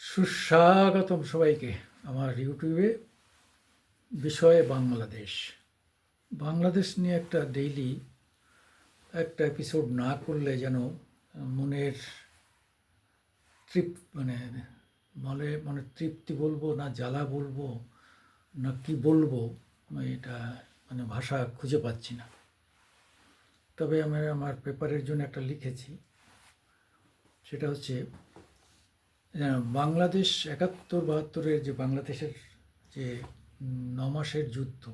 সুস্বাগতম সবাইকে আমার ইউটিউবে বিষয়ে বাংলাদেশ। বাংলাদেশ নিয়ে একটা ডেইলি একটা এপিসোড না করলে যেন মনের তৃপ মানে মনে মানে তৃপ্তি বলব না জ্বালা বলব না কি বলব এটা মানে ভাষা খুঁজে পাচ্ছি না। তবে আমি আমার পেপারের জন্য একটা লিখেছি। সেটা হচ্ছে বাংলাদেশ একাত্তর বাহাত্তরের যে বাংলাদেশের যে ন মাসের যুদ্ধ,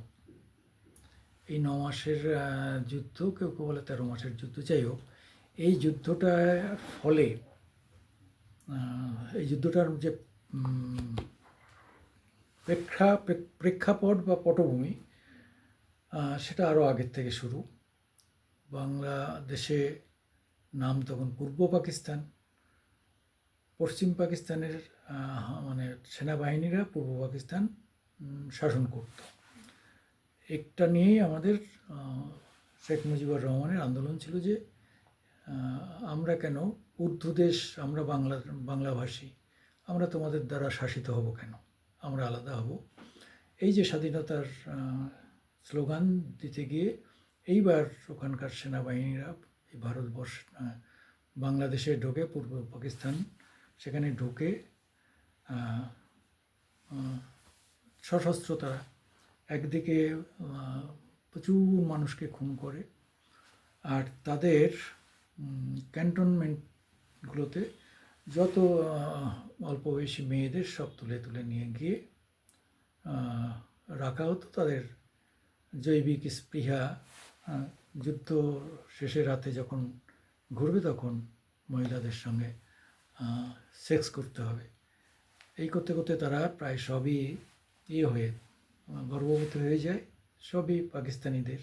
এই ন মাসের যুদ্ধ, কেউ কেউ বলে তেরো মাসের যুদ্ধ, যাই হোক, এই যুদ্ধটার ফলে এই যুদ্ধটার যে প্রেক্ষা, প্রেক্ষাপট বা পটভূমি সেটা আরও আগের থেকে শুরু। বাংলাদেশে নাম তখন পূর্ব পাকিস্তান পশ্চিম পাকিস্তানের মানে সেনাবাহিনীরা পূর্ব পাকিস্তান শাসন করত। একটা নিয়েই আমাদের শেখ মুজিবুর রহমানের আন্দোলন ছিল যে আমরা কেন উর্দু দেশ, আমরা বাংলা, বাংলাভাষী, আমরা তোমাদের দ্বারা শাসিত হব কেন? আমরা আলাদা হব। এই যে স্বাধীনতার স্লোগান দিতে গিয়ে এইবার ওখানকার সেনাবাহিনীরা ভারতবর্ষ বাংলাদেশে ঢোকে পূর্ব পাকিস্তান সেখানে ঢুকে সশস্ত্র তারা একদিকে প্রচুর মানুষকে খুন করে আর তাদের ক্যান্টনমেন্টগুলোতে যত অল্প বয়সী মেয়েদের সব তুলে তুলে নিয়ে গিয়ে রাখা হতো তাদের জৈবিক স্পৃহা যুদ্ধ শেষে রাতে যখন ঘুরবে তখন মহিলাদের সঙ্গে সেক্স করতে হবে। এই করতে করতে তারা প্রায় সবই ইয়ে হয়ে, গর্ভবতী হয়ে যায়, সবই পাকিস্তানিদের।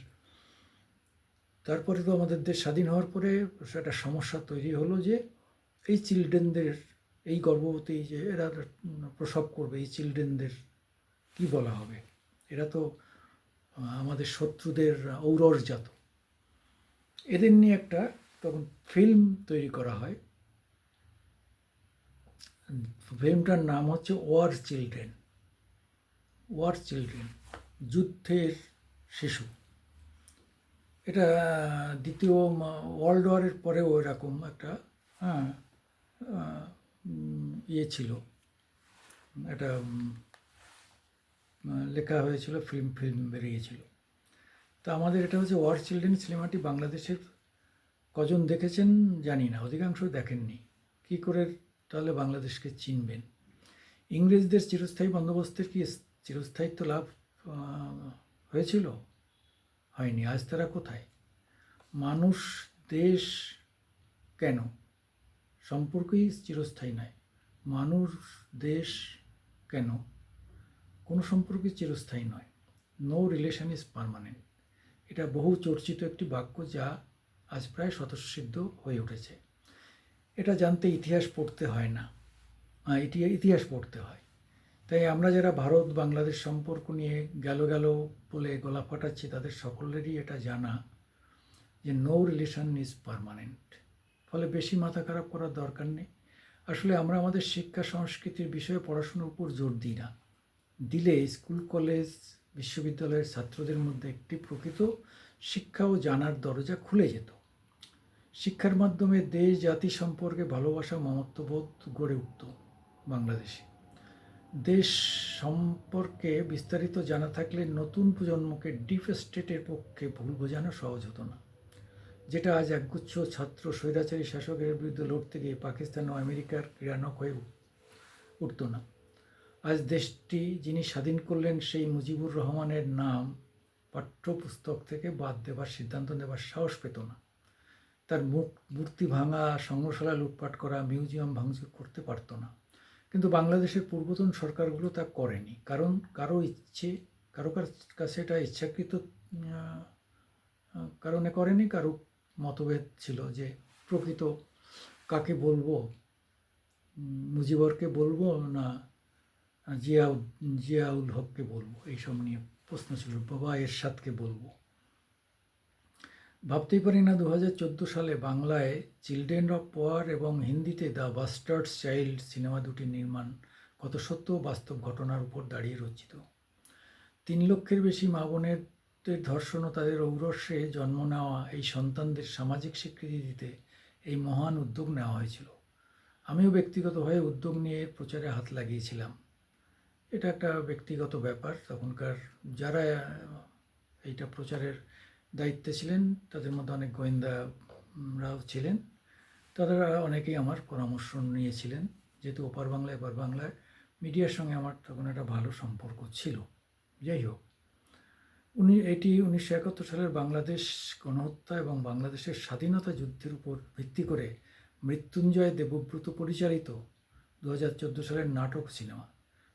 তারপরে তো আমাদের দেশ স্বাধীন হওয়ার পরে একটা সমস্যা তৈরি হলো যে এই চিলড্রেনদের, এই গর্ভবতী যে এরা প্রসব করবে, এই চিলড্রেনদের কি বলা হবে? এরা তো, আমাদের শত্রুদের ঔরসজাত এদের নিয়ে একটা তখন ফিল্ম তৈরি করা হয়। ফিল্মটার নাম হচ্ছে ওয়ার চিলড্রেন। ওয়ার চিলড্রেন, যুদ্ধের শিশু। এটা দ্বিতীয় ওয়ার্ল্ড ওয়ারের পরেও এরকম একটা হ্যাঁ ইয়ে ছিল। এটা লেখা হয়েছিল, ফিল্ম ফিল্ম বেরিয়েছিল। তা আমাদের এটা হচ্ছে ওয়ার চিলড্রেন সিনেমাটি বাংলাদেশের কজন দেখেছেন জানি না, অধিকাংশ দেখেননি। কী করে তাহলে বাংলাদেশকে চিনবেন। ইংরেজদের চিরস্থায়ী বন্দোবস্তের কি চিরস্থায়িত্ব লাভ হয়েছিল? হয়নি। আজ তারা কোথায়? মানুষ, দেশ কেন? সম্পর্কই চিরস্থায়ী নয়। মানুষ, দেশ কেন? কোনো সম্পর্কই চিরস্থায়ী নয়। নো রিলেশন ইজ পারমানেন্ট এটা বহু চর্চিত একটি বাক্য যা আজ প্রায় স্বতঃসিদ্ধ হয়ে উঠেছে। এটা জানতে ইতিহাস পড়তে হয় না। ইতি- ইতিহাস পড়তে হয়। তাই আমরা যারা ভারত, বাংলাদেশ সম্পর্ক নিয়ে গেল গেল বলে গলা ফাটাচ্ছি, তাদের সকলেরই এটা জানা যে নো রিলেশন ইজ পারমানেন্ট ফলে বেশি মাথা খারাপ করার দরকার নেই। আসলে আমরা আমাদের শিক্ষা, সংস্কৃতির বিষয়ে পড়াশোনার উপর জোর দিই না। দিলে স্কুল, কলেজ, বিশ্ববিদ্যালয়ের ছাত্রদের মধ্যে একটি প্রকৃত শিক্ষা ও জানার দরজা খুলে যেত। শিক্ষার মাধ্যমে দেশ, জাতি সম্পর্কে ভালোবাসা, মমত্ববোধ গড়ে উঠত বাংলাদেশে। দেশ সম্পর্কে বিস্তারিত জানা থাকলে নতুন প্রজন্মকে ডিপ স্টেটের পক্ষে ভুল বোঝানো সহজ হতো না। যেটা আজ একগুচ্ছ ছাত্র, স্বৈরাচারী শাসকের বিরুদ্ধে লড়তে গিয়ে পাকিস্তান ও আমেরিকার ক্রীড়ানক হয়ে উঠত না। আজ দেশটি যিনি স্বাধীন করলেন সেই মুজিবুর রহমানের নাম পাঠ্যপুস্তক থেকে বাদ দেবার সিদ্ধান্ত নেবার সাহস পেত না। তার মুখ, মূর্তি ভাঙা, সংগ্রহশালা লুটপাট করা, মিউজিয়াম ভাঙচুর করতে পারতো না। কিন্তু বাংলাদেশের পূর্বতন সরকারগুলো তা করেনি। কারণ কারও ইচ্ছে, কারও কার- কাছে এটা ইচ্ছাকৃত কারণে করেনি, কারও মতভেদ ছিল যে প্রকৃত কাকে বলব, মুজিবরকে বলব না জিয়াউল জিয়াউল হককে বলব। এইসব নিয়ে প্রশ্ন ছিল। বাবা এরশাদকে বলব। ভাবতেই পারি না দু হাজার চোদ্দ সালে বাংলায় চিলড্রেন অফ ওয়ার এবং হিন্দিতে দ্য বাস্টার্ডস চাইল্ড সিনেমা দুটি নির্মাণ কত সত্য বাস্তব ঘটনার উপর দাঁড়িয়ে রচিত। তিন লক্ষের বেশি মা বোনের ধর্ষণ ও তাদের ঔরস্যে জন্ম নেওয়া এই সন্তানদের সামাজিক স্বীকৃতি দিতে এই মহান উদ্যোগ নেওয়া হয়েছিল। আমিও ব্যক্তিগতভাবে উদ্যোগ নিয়ে প্রচারে হাত লাগিয়েছিলাম। এটা একটা ব্যক্তিগত ব্যাপার, তখনকার যারা এইটা প্রচারের দায়িত্বে ছিলেন, তাদের মধ্যে অনেক গোয়েন্দারাও ছিলেন। তারা অনেকেই আমার পরামর্শ নিয়েছিলেন, যেহেতু ওপার বাংলায় এপার বাংলায় মিডিয়ার সঙ্গে আমার তখন একটা ভালো সম্পর্ক ছিল। যাই হোক, উনি, এটি উনিশশো একাত্তর সালের বাংলাদেশ গণহত্যা এবং বাংলাদেশের স্বাধীনতা যুদ্ধের উপর ভিত্তি করে মৃত্যুঞ্জয় দেবব্রত পরিচালিত দু হাজার চোদ্দ সালের নাটক সিনেমা।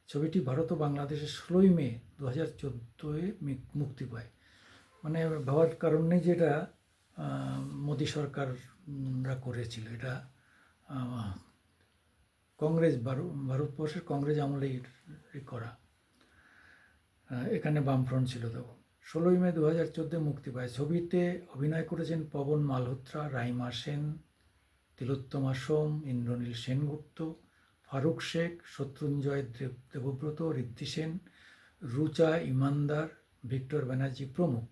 ছবিটি ভারত ও বাংলাদেশের ষোলোই মে দু হাজার চোদ্দোয় মুক্তি পায়। মানে ভাবার কারণ নেই যে এটা মোদী সরকাররা করেছিল, এটা কংগ্রেস ভারতবর্ষের কংগ্রেস আমলেই করা। এখানে বামফ্রন্ট ছিল তখন। ষোলোই মে দু হাজার চোদ্দোয় মুক্তি পায়। ছবিতে অভিনয় করেছেন পবন মালহোত্রা, রাইমা সেন, তিলোত্তমা সোম, ইন্দ্রনীল সেনগুপ্ত, ফারুক শেখ, শত্রুঞ্জয় দেব- দেবব্রত, ঋদ্ধি সেন, রুচা ইমানদার, ভিক্টর ব্যানার্জি প্রমুখ।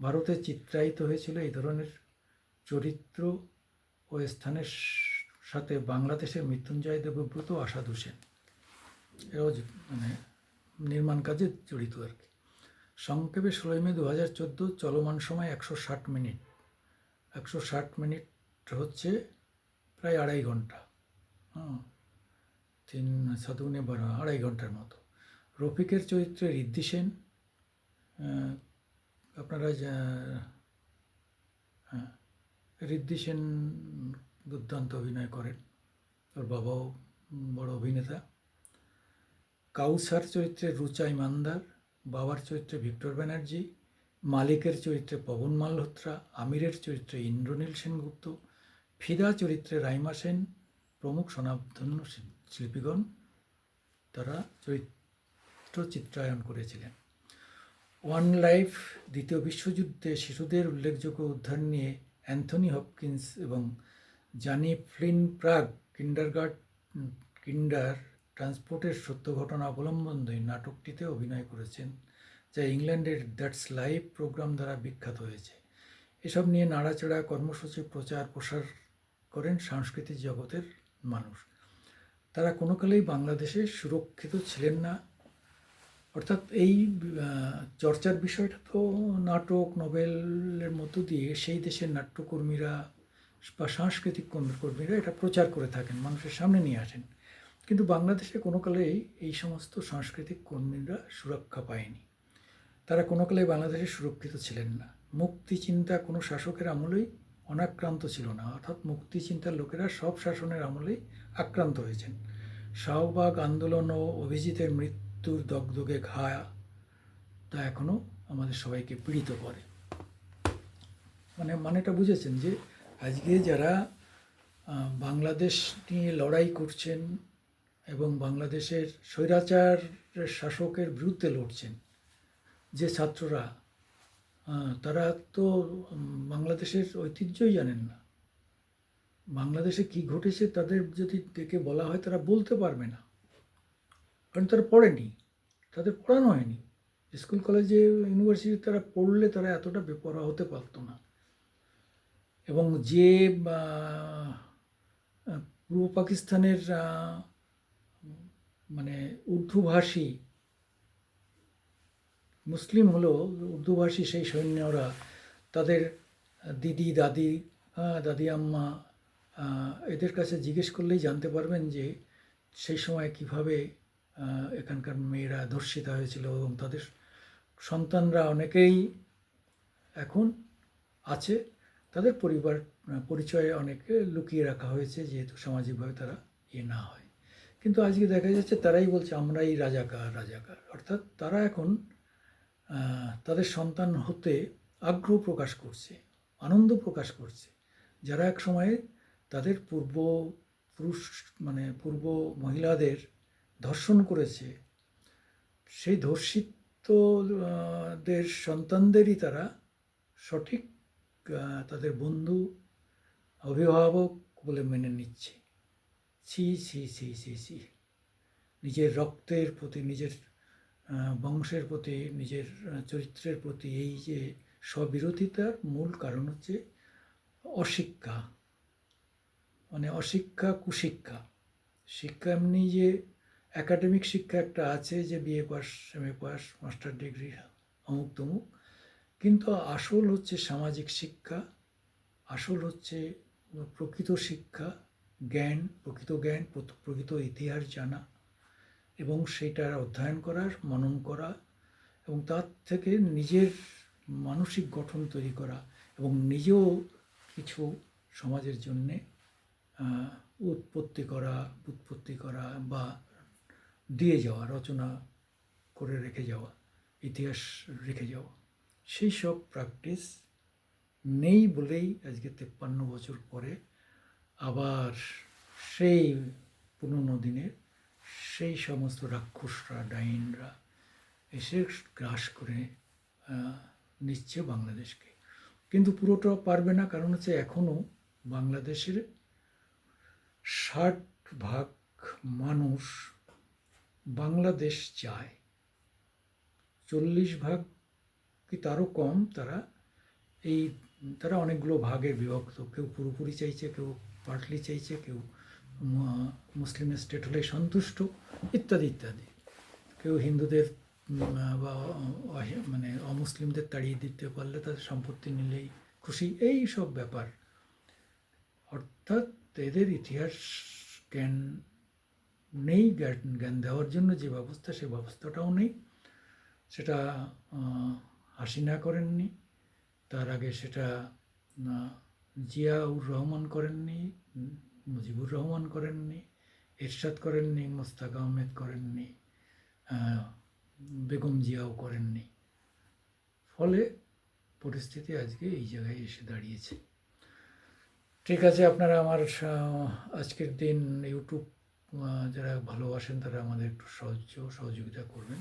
ভারতে চিত্রায়িত হয়েছিল এই ধরনের চরিত্র ও স্থানের সাথে বাংলাদেশের মৃত্যুঞ্জয় দেবব্রত আশাদ হোসেন। এরাও মানে নির্মাণ কাজে জড়িত আর কি। সংক্ষেপে ষোলোই মে দু হাজার চোদ্দ চলমান সময় একশো ষাট মিনিট। একশো ষাট মিনিট হচ্ছে প্রায় আড়াই ঘণ্টা। হ্যাঁ তিন সাতুগুনে বারো, আড়াই ঘণ্টার মতো। রফিকের চরিত্রে ঋদ্ধি সেন আপনারা হ্যাঁ ঋদ্ধি সেন দুর্দান্ত অভিনয় করেন। ওর বাবাও বড় অভিনেতা। কাউসার চরিত্রে রুচা ইমানদার বাবার চরিত্রে ভিক্টর ব্যানার্জি, মালিকের চরিত্রে পবন মালহোত্রা, আমিরের চরিত্রে ইন্দ্রনীল সেনগুপ্ত, ফিদা চরিত্রে রাইমা সেন, প্রমুখ স্বনামধন্য শিল্পীগণ তারা চরিত্র চিত্রায়ন করেছিলেন। ওয়ান লাইফ, দ্বিতীয় বিশ্বযুদ্ধে শিশুদের উল্লেখযোগ্য উদ্ধার নিয়ে অ্যান্থনি হপকিন্স এবং জানি ফ্লিন প্রাগ কিন্ডারগার্ড কিন্ডার ট্রান্সপোর্টের সত্য ঘটনা অবলম্বন অবলম্বনে নাটকটিতে অভিনয় করেছেন, যা ইংল্যান্ডের দ্যাটস লাইভ প্রোগ্রাম দ্বারা বিখ্যাত হয়েছে। এসব নিয়ে নাড়াচাড়া, কর্মসূচি, প্রচার, প্রসার করেন সাংস্কৃতিক জগতের মানুষ। তারা কোনোকালেই বাংলাদেশে সুরক্ষিত ছিলেন না। অর্থাৎ এই চর্চার বিষয়টা তো নাটক নোবেলের মধ্য দিয়ে সেই দেশের নাট্যকর্মীরা বা সাংস্কৃতিক কর্মীরা এটা প্রচার করে থাকেন, মানুষের সামনে নিয়ে আসেন। কিন্তু বাংলাদেশে কোনো কালেই এই সমস্ত সাংস্কৃতিক কর্মীরা সুরক্ষা পায়নি। তারা কোনো কালেই বাংলাদেশে সুরক্ষিত ছিলেন না। মুক্তি চিন্তা কোনো শাসকের আমলেই অনাক্রান্ত ছিল না, অর্থাৎ মুক্তি চিন্তার লোকেরা সব শাসনের আমলেই আক্রান্ত হয়েছেন। শাহবাগ আন্দোলন ও অভিজিতের মৃত্যুর দগদগে ঘা তা এখনও আমাদের সবাইকে পীড়িত করে। মানে মানেটা বুঝেছেন যে আজকে যারা বাংলাদেশ নিয়ে লড়াই করছেন এবং বাংলাদেশের স্বৈরাচার শাসকের বিরুদ্ধে লড়ছেন, যে ছাত্ররা তারা তো বাংলাদেশের ঐতিহ্যই জানেন না। বাংলাদেশে কি ঘটেছে তাদের যদি ডেকে বলা হয় তারা বলতে পারবে না। কারণ তারা পড়েনি, তাদের পড়ানো হয়নি। স্কুল, কলেজে, ইউনিভার্সিটি তারা পড়লে তারা এতটা বেপরোয়া হতে পারতো না। এবং যে পূর্ব পাকিস্তানের মানে উর্দুভাষী মুসলিম হলো উর্দুভাষী সেই সৈন্যরা তাদের দিদি, দাদি দাদি আম্মা এদের কাছে জিজ্ঞেস করলেই জানতে পারবেন যে সেই সময় কীভাবে এখানকার মেয়েরা ধর্ষিতা হয়েছিল এবং তাদের সন্তানরা অনেকেই এখন আছে। তাদের পরিবার পরিচয়ে অনেকে লুকিয়ে রাখা হয়েছে যেহেতু সামাজিকভাবে তারা ইয়ে না হয়। কিন্তু আজকে দেখা যাচ্ছে তারাই বলছে, আমরাই রাজাকার রাজাকার। অর্থাৎ তারা এখন তাদের সন্তান হতে আগ্রহ প্রকাশ করছে, আনন্দ প্রকাশ করছে। যারা এক সময়ে তাদের পূর্ব পুরুষ মানে পূর্ব মহিলাদের ধর্ষণ করেছে। সেই ধর্ষিত আহ, দের সন্তানদেরই তারা সঠিক তাদের বন্ধু অভিভাবক বলে মেনে নিচ্ছে। ছি ছি ছি ছি ছি। নিজের রক্তের প্রতি নিজের বংশের প্রতি নিজের চরিত্রের প্রতি এই যে স্ববিরোধিতার মূল কারণ হচ্ছে অশিক্ষা। মানে অশিক্ষা কুশিক্ষা। শিক্ষা এমনি যে একাডেমিক শিক্ষা একটা আছে যে BA pass M A pass, master degree, অমুক তমুক। কিন্তু আসল হচ্ছে সামাজিক শিক্ষা, আসল হচ্ছে প্রকৃত শিক্ষা, জ্ঞান, প্রকৃত জ্ঞান প্রকৃত ইতিহাস জানা এবং সেটার অধ্যয়ন করা, মনন করা এবং তার থেকে নিজের মানসিক গঠন তৈরি করা এবং নিজেও কিছু সমাজের জন্যে উৎপত্তি করা উৎপত্তি করা বা দিয়ে যাওয়া, রচনা করে রেখে যাওয়া, ইতিহাস রেখে যাওয়া। সেই সব প্র্যাকটিস নেই বলেই আজকে তেপ্পান্ন বছর পরে আবার সেই পুরনো দিনের সেই সমস্ত রাক্ষসরা, ডাইনরা এসে গ্রাস করে নিচ্ছে বাংলাদেশকে। কিন্তু পুরোটা পারবে না, কারণ হচ্ছে এখনও বাংলাদেশের ষাট ভাগ মানুষ বাংলাদেশ চায়। চল্লিশ ভাগ কি তারও কম তারা? এই তারা অনেকগুলো ভাগে বিভক্ত। কেউ পুরোপুরি চাইছে, কেউ পার্টলি চাইছে, কেউ মুসলিম স্টেট হলে সন্তুষ্ট, ইত্যাদি ইত্যাদি। কেউ হিন্দুদের বা মানে অমুসলিমদের তাড়িয়ে দিতে পারলে তাদের সম্পত্তি নিলেই খুশি। এই সব ব্যাপার। অর্থাৎ এদের ইতিহাস জ্ঞান নেই, জ্ঞান দেওয়ার জন্য যে ব্যবস্থা, সে ব্যবস্থাটাও নেই। সেটা হাসিনা করেননি। তার আগে সেটা জিয়াউর রহমান করেননি, মুজিবুর রহমান করেননি, এরশাদ করেননি, মোস্তাক আহমেদ করেননি বেগম জিয়াও করেননি। ফলে পরিস্থিতি আজকে এই জায়গায় এসে দাঁড়িয়েছে। ঠিক আছে, আপনারা আমার আজকের দিন ইউটিউব যারা ভালোবাসেন তারা আমাদের একটু সাহায্য সহযোগিতা করবেন।